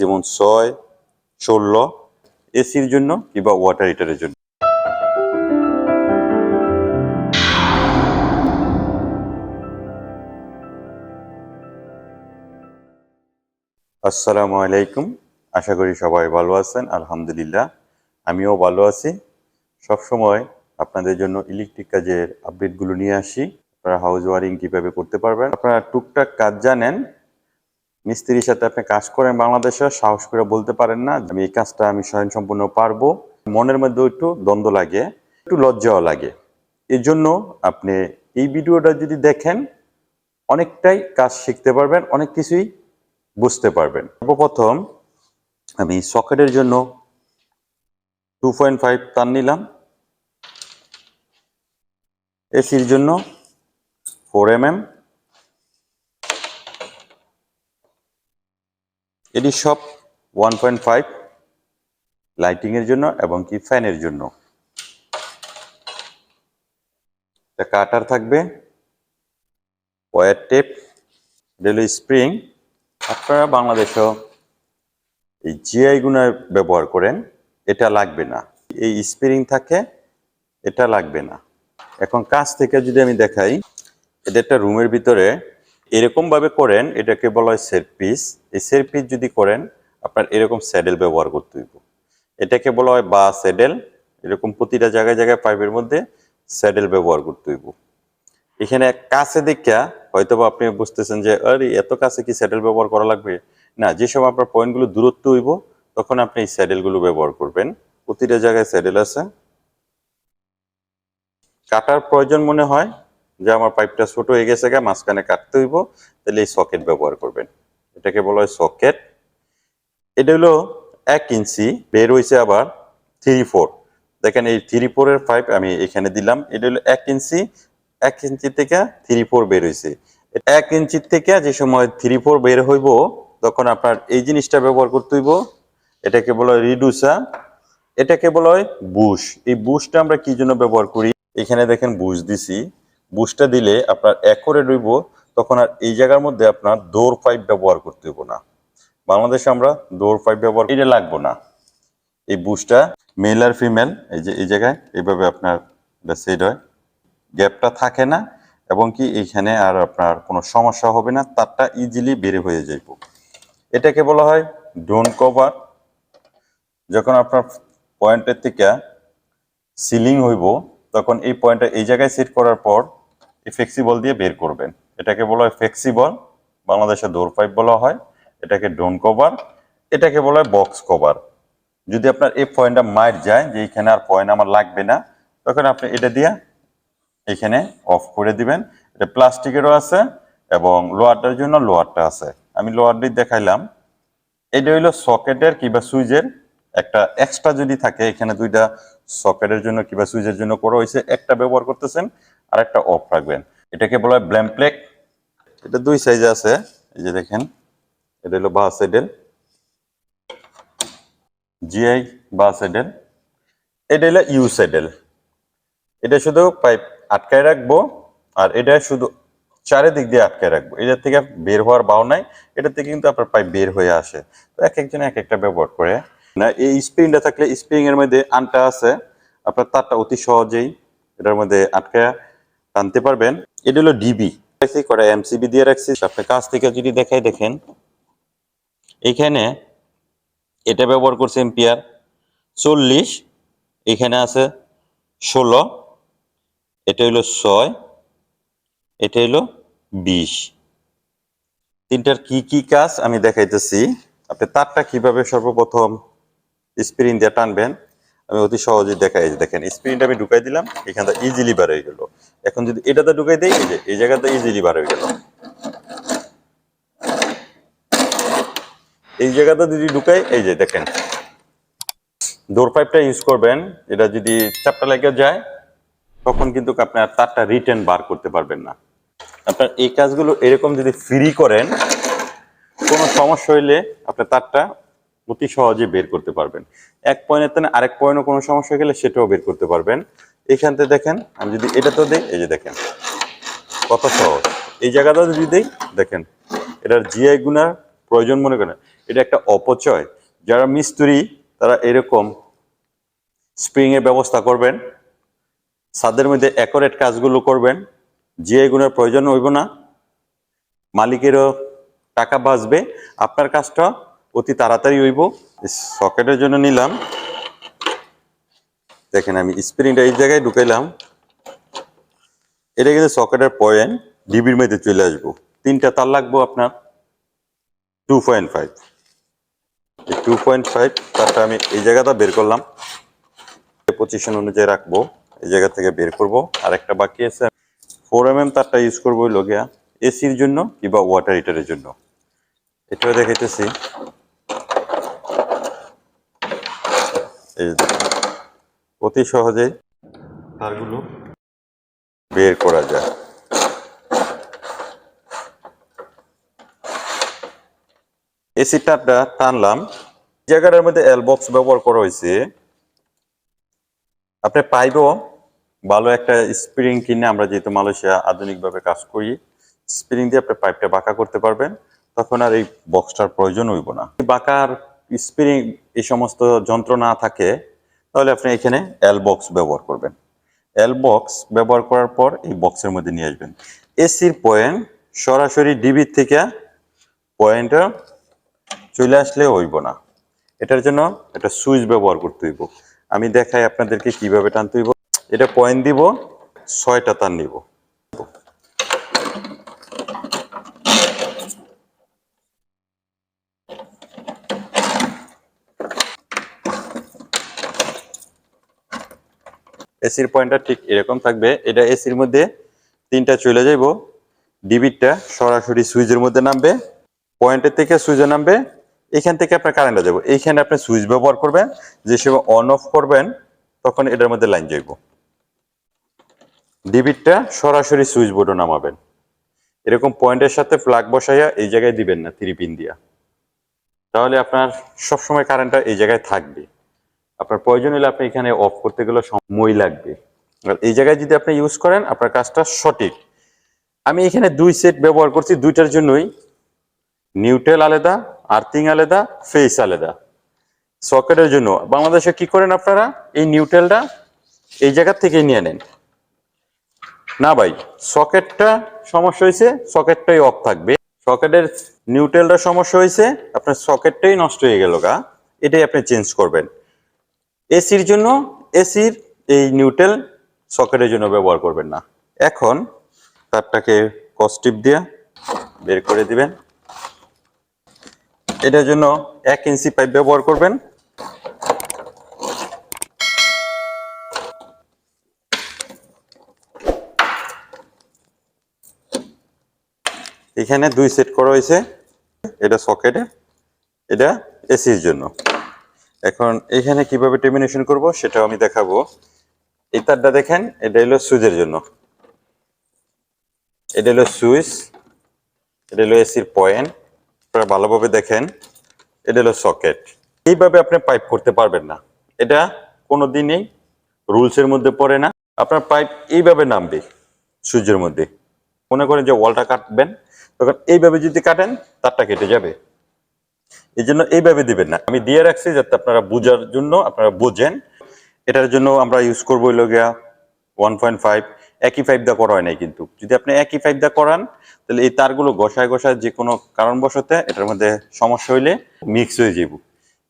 যেমন ছয়, ষোলো, এসির জন্য কিংবা ওয়াটার হিটারের জন্য। আসসালামু আলাইকুম। আশা করি সবাই ভালো আছেন, আলহামদুলিল্লাহ। আমিও ভালো আছি। সবসময় আপনাদের জন্য ইলেকট্রিক কাজের আপডেটগুলো নিয়ে আসি। আপনারা হাউস ওয়ারিং কীভাবে করতে পারবেন? আপনারা টুকটাক কাজ জানেন মিস্ত্রির সাথে আপনি কাজ করেন বাংলাদেশে, সাহস করে বলতে পারেন না আমি এই কাজটা আমি স্বয়ং সম্পূর্ণ পারব। মনের মধ্যে একটু দ্বন্দ্ব লাগে, একটু লজ্জাও লাগে। এই জন্য আপনি এই ভিডিওটা যদি দেখেন, অনেকটাই কাজ শিখতে পারবেন, অনেক কিছুই বুঝতে পারবেন। সর্বপ্রথম আমি সকেটের জন্য টু পয়েন্ট ফাইভ তার নিলাম। এসির জন্য ফোর এম এম এটি সব ওয়ান পয়েন্ট ফাইভ লাইটিংয়ের জন্য এবং কি ফ্যানের জন্য। কাটার থাকবে ওয়ার টেপ রেলওয়ে স্প্রিং আপনারা বাংলাদেশেও এই জিআই গুণার ব্যবহার করেন, এটা লাগবে না। এই স্প্রিং থাকে, এটা লাগবে না। এখন কাছ থেকে যদি আমি দেখাই, এটা একটা রুমের ভিতরে এরকম ভাবে করেন, এটাকে বলা হয় সেট পিস এই সেট পিস যদি করেন, আপনার এরকম স্যাডেল ব্যবহার করতে হইব। এটাকে বলা হয় বা স্যাডেল, এরকম প্রতিটা জায়গায় জায়গায় পাইপের মধ্যে স্যাডেল ব্যবহার করতে হইব। এখানে কাছে দেখা হয়তো আপনি বুঝতেছেন যে, আরে, এত কাছে কি স্যাডেল ব্যবহার করা লাগবে? না, যে সময় আপনার পয়েন্টগুলো দূরত্ব হইব, তখন আপনি এই স্যাডেলগুলো ব্যবহার করবেন। প্রতিটা জায়গায় স্যাডেল আছে। কাটার প্রয়োজন মনে হয় যে আমার পাইপটা ছোট হয়ে গেছে গা, মাঝখানে কাটতে হইব, তাহলে এই সকেট ব্যবহার করবেন। এটাকে বলা হয় সকেট এটা হলো এক ইঞ্চি, বের হয়েছে আবার থ্রি ফোর দেখেন এই থ্রি ফোরের পাইপ আমি এখানে দিলাম। এটা হলো এক ইঞ্চি এক ইঞ্চি থেকে থ্রি ফোর বের হয়েছে এক ইঞ্চি থেকে যে সময় থ্রি ফোর বের হইব, তখন আপনার এই জিনিসটা ব্যবহার করতে হইব। এটাকে বলা হয় রিডুসা এটাকে বলা হয় বুশ এই বুশটা আমরা কি জন্য ব্যবহার করি? এখানে দেখেন বুশ দিছি। বুশটা দিলে আপনার একরে রইব, তখন আর এই জায়গার মধ্যে আপনার দৌড় পাইপ ব্যবহার করতে হইব না। বাংলাদেশে আমরা দৌড় পাইপ ব্যবহার এটা লাগবো না। এই বুশটা মেল আর ফিমেল, এই যে, এই জায়গায় এইভাবে আপনার সেট হয়। গ্যাপটা থাকে না এবং কি এইখানে আর আপনার কোনো সমস্যা হবে না, তারটা ইজিলি বের হয়ে যাইব। এটাকে বলা হয় ডোন কভার। যখন আপনার পয়েন্টের থেকে সিলিং হইব, তখন এই পয়েন্টটা এই জায়গায় সেট করার পর এই ফ্লেক্সিবল দিয়ে বের করবেন। এটাকে বলা হয় ফ্লেক্সিবল বাংলাদেশে ডোর পাইপ বলা হয়। এটাকে ডোন কভার এটাকে বলা হয় বক্স কভার যদি আপনার এই পয়েন্টটা মার যায় যে এখানে আর পয়েন্ট আমার লাগবে না, তখন আপনি এটা দিয়ে এখানে অফ করে দিবেন। এটা প্লাস্টিকেরও আছে এবং লোয়ারটার জন্য লোয়ারটা আছে। আমি লোয়ারটি দেখাইলাম। এটা হইল সকেটের কিংবা সুইচের একটা এক্সট্রা যদি থাকে, এখানে দুইটা সকেটের জন্য কিংবা সুইচের জন্য করা হয়েছে, একটা ব্যবহার করতেছেন। আর একটা অফ রাখবেন। এটাকে বলা হয় ব্ল্যাম্পলেক এটা দুই সাইজে আছে, এই যে দেখেন, এটা হলো বা সেডেল জিআই বা সেডেল এটা হলো ইউ সেডেল এটা শুধু পাইপ আটকায় রাখব, আর এটা শুধু চারিদিক দিয়ে আটকায় রাখব। এটার থেকে বের হওয়ার বাও নাই এটা থেকে কিন্তু আপনার পাইপ বের হয়ে আসে। তো এক একজন এক একটা ব্যবহার করে। না, এই স্প্রিংটা থাকলে স্প্রিং এর মধ্যে আনটা আছে, আপনার তারটা অতি সহজেই এটার মধ্যে আটকায় টানতে পারবেন। এটা হলো ডিবি করে এমসিবি দিয়ে রাখছি। আপনার কাছ থেকে যদি দেখাই, দেখেন। এখানে এটা ব্যবহার করছে এম্পিয়ার চল্লিশ। এখানে আছে ষোলো। এটা হলো ছয়। এটা হলো বিশ। তিনটার কি কি কাজ আমি দেখাইতেছি। আপনি তারটা কীভাবে সর্বপ্রথম স্প্রিং দিয়ে টানবেন, আমি অতি সহজে দেখাই। দেখেন, স্প্রিংটা আমি ঢুকাই দিলাম। এখানটা ইজিলি বার হয়ে গেল। এখন যদি এটাতে ঢুকাই দেই, এই যে, এই জায়গাতে ইজিলি বার হয়ে গেল। এই জায়গাতে যদি ঢুকাই, এই যে দেখেন ডোর পাইপটা ইউজ করবেন, এটা যদি চাপটা লেগে যায়, তখন কিন্তু আপনি আর তারটা রিটার্ন বার করতে পারবেন না। আপনার এই কাজগুলো এরকম যদি ফ্রি করেন, কোনো সমস্যা হইলে আপনার তারটা অতি সহজে বের করতে পারবেন। এক পয়েন্টের তেনে আরেক পয়েন্টও কোনো সমস্যা গেলে সেটাও বের করতে পারবেন। এইখান থেকে দেখেন, আমি যদি এটা তো দিই, এই যে দেখেন, কত সহজ। এই জায়গাটা যদি দিই, দেখেন, এটার জিআই গুণার প্রয়োজন মনে করেন। এটা একটা অপচয়। যারা মিস্ত্রি, তারা এরকম স্প্রিং এর ব্যবস্থা করবেন, ছাদের মধ্যে অ্যাকোরেট কাজগুলো করবেন যে এগুলোর প্রয়োজন হইব না। মালিকেরও টাকা বাঁচবে। আপনার কাজটা অতি তাড়াতাড়ি হইব। সকেটের জন্য নিলাম। দেখেন আমি স্প্রিংটা এই জায়গায় ঢুকাইলাম। এটা কিন্তু সকেটের পয়েন্ট ডিবির মধ্যে চলে আসব। তিনটা তার লাগবো আপনার two point five two point five তারটা আমি এই জায়গাটা বের করলাম। পজিশন অনুযায়ী রাখব, এই জায়গা থেকে বের করব। আর একটা বাকি আছে। ফোর এম এম তারটা ইউজ করব লগিয়া এসির জন্য কিংবা ওয়াটার হিটারের জন্য। এটাও দেখাইতেছি। এই। অতি সহজে তারগুলো বের করা যায়। এসি তারটা টানলাম। জায়গাটার মধ্যে এল বক্স ব্যবহার করা হয়েছে। আপনি পাইবও ভালো একটা স্প্রিং কিনে আমরা যেহেতু মালয়েশিয়া আধুনিকভাবে কাজ করি স্প্রিং দিয়ে আপনি পাইপটা বাঁকা করতে পারবেন। তখন আর এই বক্সটার প্রয়োজন হইব না। বাঁকার স্প্রিং এই সমস্ত যন্ত্র না থাকে তাহলে আপনি এখানে এল বক্স ব্যবহার করবেন। এল বক্স ব্যবহার করার পর এই বক্সের মধ্যে নিয়ে আসবেন। এসির পয়েন্ট সরাসরি ডিবির থেকে পয়েন্টটা চলে আসলে হইব না। এটার জন্য একটা সুইচ ব্যবহার করতে হইব। আমি দেখাই আপনাদেরকে কীভাবে টানতে হইব। এটা পয়েন্ট দিব, ছয়টা তার নিব। এসির পয়েন্টটা ঠিক এরকম থাকবে। এটা এসির মধ্যে তিনটা চলে যাইব। ডিবিটটা সরাসরি সুইচের মধ্যে নামবে। পয়েন্টের থেকে সুইচে নামবে। এখান থেকে আপনার কারেন্টটা যাব এইখানে আপনি সুইচ ব্যবহার করবেন। যে সময় অন অফ করবেন, তখন এটার মধ্যে লাইন যাইব। ডিবিটটা সরাসরি সুইচ বোর্ডে নামাবেন। এরকম পয়েন্টের সাথে প্লাগ বসাইয়া এই জায়গায় দিবেন না থ্রি পিন দিয়া। তাহলে আপনার সবসময় কারেন্টটা এই জায়গায় থাকবে। আপনার প্রয়োজন হলে আপনি এখানে অফ করতে গেলে সময় লাগবে। এই জায়গায় যদি আপনি ইউজ করেন, আপনার কাজটা সঠিক। আমি এখানে দুই সেট ব্যবহার করছি, দুইটার জন্যই। নিউট্রেল আলাদা আর্থিং আলাদা ফেস আলাদা। সকেটের জন্য। বাংলাদেশে কি করেন আপনারা? এই নিউট্রেলটা এই জায়গা থেকে নিয়ে নেন। না ভাই সকেটটা সমস্যা হয়েছে সকেটটাই অফ থাকবে। সকেটের নিউট্রেলটা সমস্যা হয়েছে, আপনার সকেটটাই নষ্ট হয়ে গেল গা। এটাই আপনি চেঞ্জ করবেন। এসির জন্য, এসির এই নিউট্রেল সকেটের জন্য ব্যবহার করবেন না। এখন তারটাকে কস্টিপ দিয়ে বের করে দিবেন। এটার জন্য এক ইঞ্চি পাইপ ব্যবহার করবেন। এখানে দুই সেট করা হয়েছে। এটা সকেটে, এটা এসির জন্য। এখন এখানে কীভাবে টেমিনেশন করব সেটাও আমি দেখাবো। এই তারটা দেখেন, এটা হলো সুইচের জন্য। এটা হলো সুইচ এটা হলো এসির পয়েন্ট। আপনারা ভালোভাবে দেখেন, এটা হলো সকেট। এইভাবে আপনি পাইপ করতে পারবেন না। এটা কোনো দিনই রুলসের মধ্যে পড়ে না। আপনার পাইপ এইভাবে নামবে সুইচের মধ্যে। মনে করেন যে ওয়ালটা কাটবেন, তখন এইভাবে যদি কাটেন, তারটা কেটে যাবে। এই জন্য এইভাবে দিবেন না। আমি দিয়ে রাখছি যাতে আপনারা বোঝার জন্য আপনারা বোঝেন। এটার জন্য আমরা ইউজ করব হইল গিয়া ওয়ান পয়েন্ট ফাইভ একই ফাইভ দা করা হয় নাই কিন্তু। যদি আপনি একই ফাইভ দা করান, তাহলে এই তারগুলো ঘষায় ঘষায় যে কোনো কারণবশতে এটার মধ্যে সমস্যা হইলে মিক্স হয়ে যাব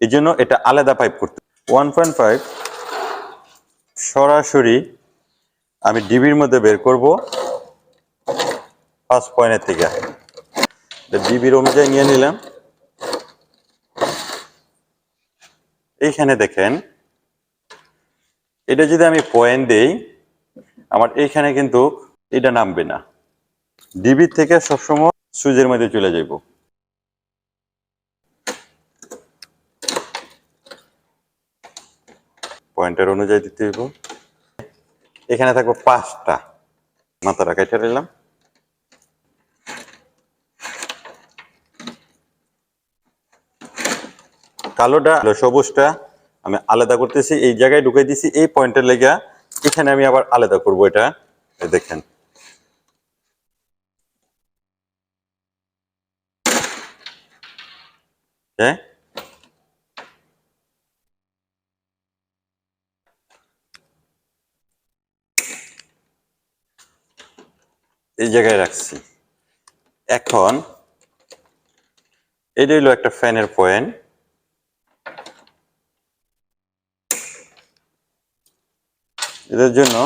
এই জন্য এটা আলাদা পাইপ করতে ওয়ান পয়েন্ট ফাইভ সরাসরি আমি ডিবির মধ্যে বের করব। ফার্স্ট পয়েন্টের থেকে। ডিবির অনুযায়ী নিয়ে নিলাম। এইখানে দেখেন, এটা যদি আমি পয়েন্ট দেই, আমার এইখানে কিন্তু এটা নামবে না। ডিবি থেকে সবসময় সুইচের মধ্যে চলে যাইব পয়েন্টের অনুযায়ী দিতে হইব। এখানে থাকবে পাঁচটা। মাথাটা কেটে নিলাম। কালোটা সবুজটা আমি আলাদা করতেছি, এই জায়গায় ঢুকাই দিছি, এই পয়েন্টের লেগে। এখানে আমি আবার আলাদা করব এটা। দেখেন। হ্যাঁ? এই জায়গায় রাখছি। এখন, এটা হলো একটা ফ্যানের পয়েন্ট। এদের জন্য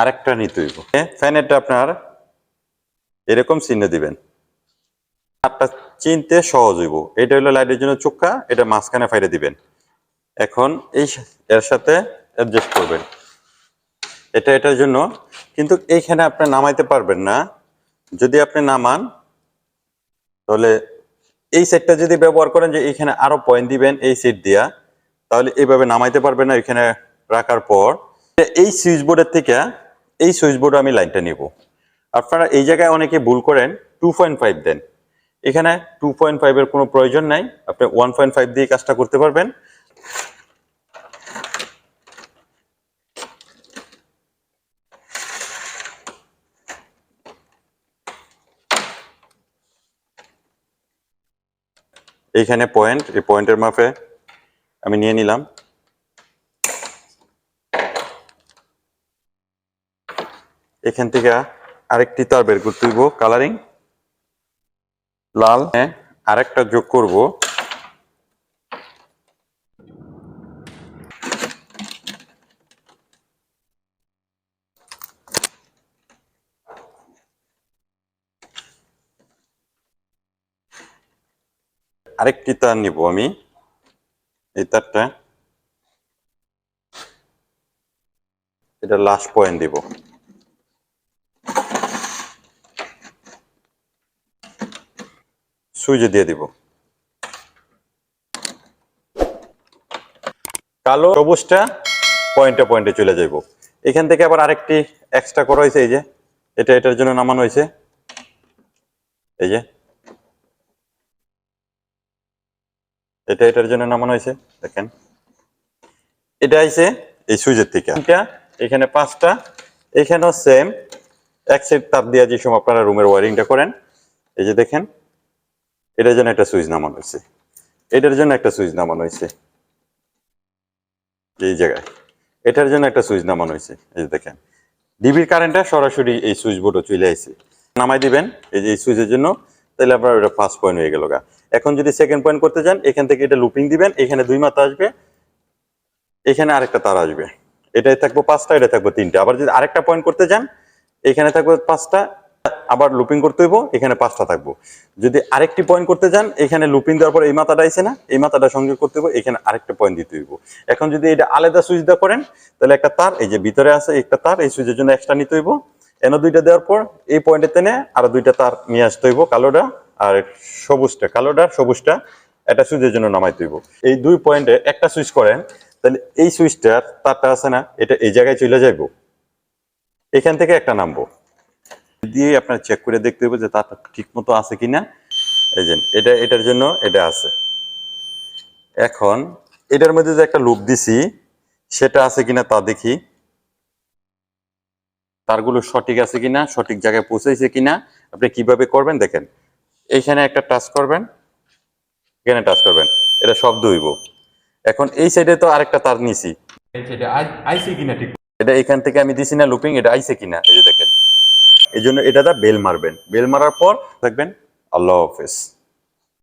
আরেকটা নিতে হইব। ফ্যানেরটা আপনার এরকম চিহ্ন দিবেন। তারটা চিনতে সহজ হইব। এটা হলো লাইটের জন্য চোখা, এটা মাঝখানে ফাইরে দিবেন। এখন এই এর সাথে অ্যাডজাস্ট করবেন। এটা এটার জন্য, কিন্তু এইখানে আপনি নামাইতে পারবেন না। যদি আপনি নামান, তাহলে এই সেটটা যদি ব্যবহার করেন যে এইখানে আরও পয়েন্ট দিবেন এই সেট দিয়া, তাহলে এইভাবে নামাইতে পারবেন না এখানে রাখার পর এই সুইচ বোর্ডের থেকে এই সুইচ বোর্ডে আমি লাইনটা নিব। আপনারা এই জায়গায় অনেকে ভুল করেন টু পয়েন্ট ফাইভ দেন। এখানে টু পয়েন্ট ফাইভের কোনো প্রয়োজন নাই, আপনি ওয়ান পয়েন্ট ফাইভ দিয়ে কাজটা করতে পারবেন। এইখানে পয়েন্ট এই পয়েন্টের মাপে আমি নিয়ে নিলাম। এখান থেকে আরেকটি তার বের করতে হইব কালারিং লাল। হ্যাঁ আরেকটা যোগ করব। আরেকটি তার নিব আমি, এই তারটা। এটা লাস্ট পয়েন্ট দিব। সুইচে দিয়ে দিব। কালো সবুজটা পয়েন্টে পয়েন্টে চলে যাইব। এখান থেকে আবার আরেকটি এক্সট্রা করা হয়েছে, এই যে। এটা এটার জন্য নামানো হয়েছে। এই যে। এটা এটার জন্য নামানো হয়েছে, দেখেন। এটা আইছে এই সুইচের থেকে। এখানে পাঁচটা, এখানেও সেম এক সাইড তাপ দিয়ে যে সময় আপনারা রুমের ওয়ারিংটা করেন, এই যে দেখেন। এটার জন্য একটা সুইচ নামানো হয়েছে। এটার জন্য একটা সুইচ নামানো হয়েছে। এই জায়গায়। এটার জন্য একটা সুইচ নামানো হয়েছে। এই যে দেখেন। ডিবির কারেন্টটা সরাসরি এই সুইচ বোর্ডে চলে আসছে নামাই দিবেন। এই যে এই সুইচের জন্য, তাহলে আপনার ওটা ফার্স্ট পয়েন্ট হয়ে গেল গা। এখন যদি সেকেন্ড পয়েন্ট করতে চান, এখান থেকে এটা লুপিং দিবেন। এখানে দুই মাথা আসবে। এখানে আরেকটা তার আসবে। এটাই থাকব পাঁচটা এটা থাকব তিনটা। আবার যদি আরেকটা পয়েন্ট করতে চান, এখানে থাকবে পাঁচটা আবার লুপিং করতে হইব, এখানে পাঁচটা থাকব। যদি আরেকটি পয়েন্ট করতে চান এখানে লুপিং দেওয়ার পর এই মাথাটা আইছে না, এই মাথাটা সংযোগ করতে হইব, এখানে আরেকটা পয়েন্ট দিতে হইব। এখন যদি এটা আলাদা সুইচ দেওয়া করেন, তাহলে একটা তার, এই যে ভিতরে আছে একটা তার, এই সুইচের জন্য এক্সট্রা নিতে হইব। এন দুইটা দেওয়ার পর এই পয়েন্টে টেনে আরও দুইটা তার নিয়ে আসতে হইব, কালোটা আর সবুজটা, কালোটা, সবুজটা একটা সুইচের জন্য নামাইতে হইব। এই দুই পয়েন্টে একটা সুইচ করেন, তাহলে এই সুইচটার তারটা আছে না, এটা এই জায়গায় চলে যাইব। এখান থেকে একটা নামবো। দিয়ে আপনার চেক করে দেখতে হবে যে তারটা ঠিক মতো আছে কিনা। এই যে এটা এটার জন্য এটা আছে। এখন এটার মধ্যে যে একটা লুপ দিছি সেটা আছে কিনা তা দেখি। তারগুলো সঠিক আছে কিনা সঠিক জায়গায় পৌঁছাইছে কিনা আপনি কীভাবে করবেন দেখেন। এইখানে একটা টাচ করবেন এখানে টাচ করবেন এটা শব্দ হইব। এখন এই সাইডে তো আরেকটা তার নিছি। এটা আই- আইছে কিনা ঠিক? এটা এখান থেকে আমি দিছি না লুপিং এটা আইছে কিনা? এই যে দেখেন। এই জন্য এটা দা বেল মারবেন। বেল মারার পর দেখবেন আল্লাহ হাফেজ।